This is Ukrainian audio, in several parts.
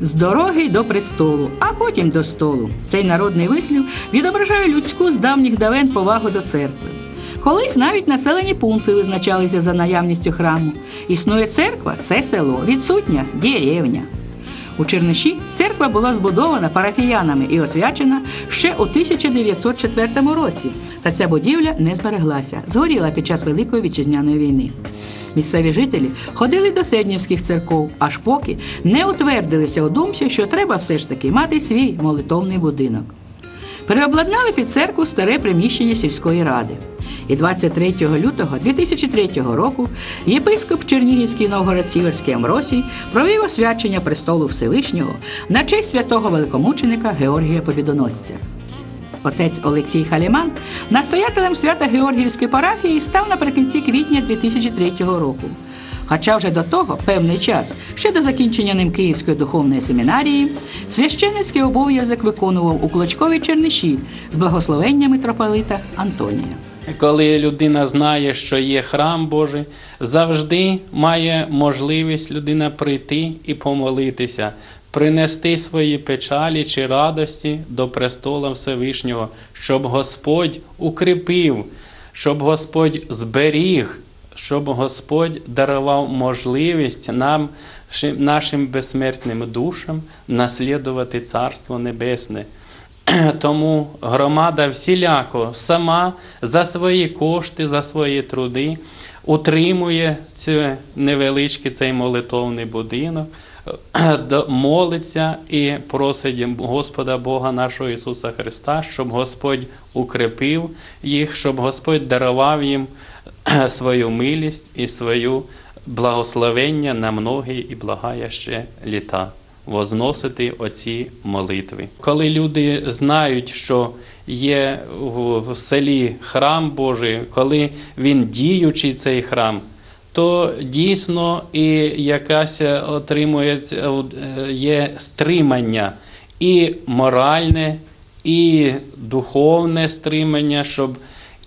з дороги до престолу, а потім до столу. Цей народний вислів відображає людську з давніх давен повагу до церкви. Колись навіть населені пункти визначалися за наявністю храму. Існує церква це село, відсутня деревня. У Черниші церква була збудована парафіянами і освячена ще у 1904 році. Та ця будівля не збереглася, згоріла під час Великої вітчизняної війни. Місцеві жителі ходили до седнівських церков, аж поки не утвердилися у думці, що треба все ж таки мати свій молитовний будинок. Переобладнали під церкву старе приміщення сільської ради. І 23 лютого 2003 року єпископ Чернігівський Новгород-Сіверський Амросій провів освячення престолу Всевишнього на честь святого великомученика Георгія Побідоносця. Отець Олексій Халіман настоятелем свята Георгіївської парафії став наприкінці квітня 2003 року. Хоча вже до того певний час, ще до закінчення ним Київської духовної семінарії, священницький обов'язок виконував у Клочковій Черниші з благословення митрополита Антонія. Коли людина знає, що є храм Божий, завжди має можливість людина прийти і помолитися, принести свої печалі чи радості до престола Всевишнього, щоб Господь укріпив, щоб Господь зберіг, щоб Господь дарував можливість нам, нашим безсмертним душам, наслідувати Царство Небесне. Тому громада всіляко сама за свої кошти, за свої труди утримує цей невеличкий цей молитовний будинок, молиться і просить Господа Бога нашого Ісуса Христа, щоб Господь укрепив їх, щоб Господь дарував їм свою милість і свою благословення на многі і благая ще літа возносити оці молитви. Коли люди знають, що є в, селі храм Божий, коли він діючий цей храм, то дійсно і якась отримується є стримання і моральне, і духовне стримання, щоб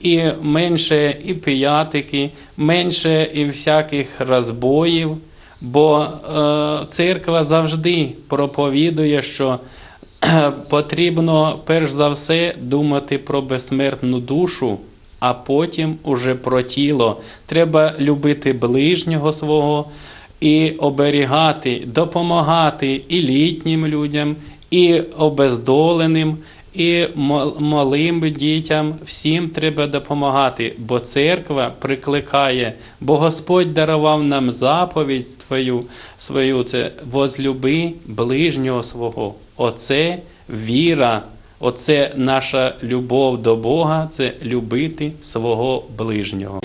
і менше і пиятики, менше і всяких розбоїв. Бо е, церква завжди проповідує, що потрібно перш за все думати про безсмертну душу, а потім уже про тіло. Треба любити ближнього свого і оберігати, допомагати і літнім людям, і обездоленим, і малим дітям. Всім треба допомагати, бо церква прикликає, бо Господь дарував нам заповідь твою, свою це возлюби ближнього свого. Оце віра. Оце наша любов до Бога це любити свого ближнього.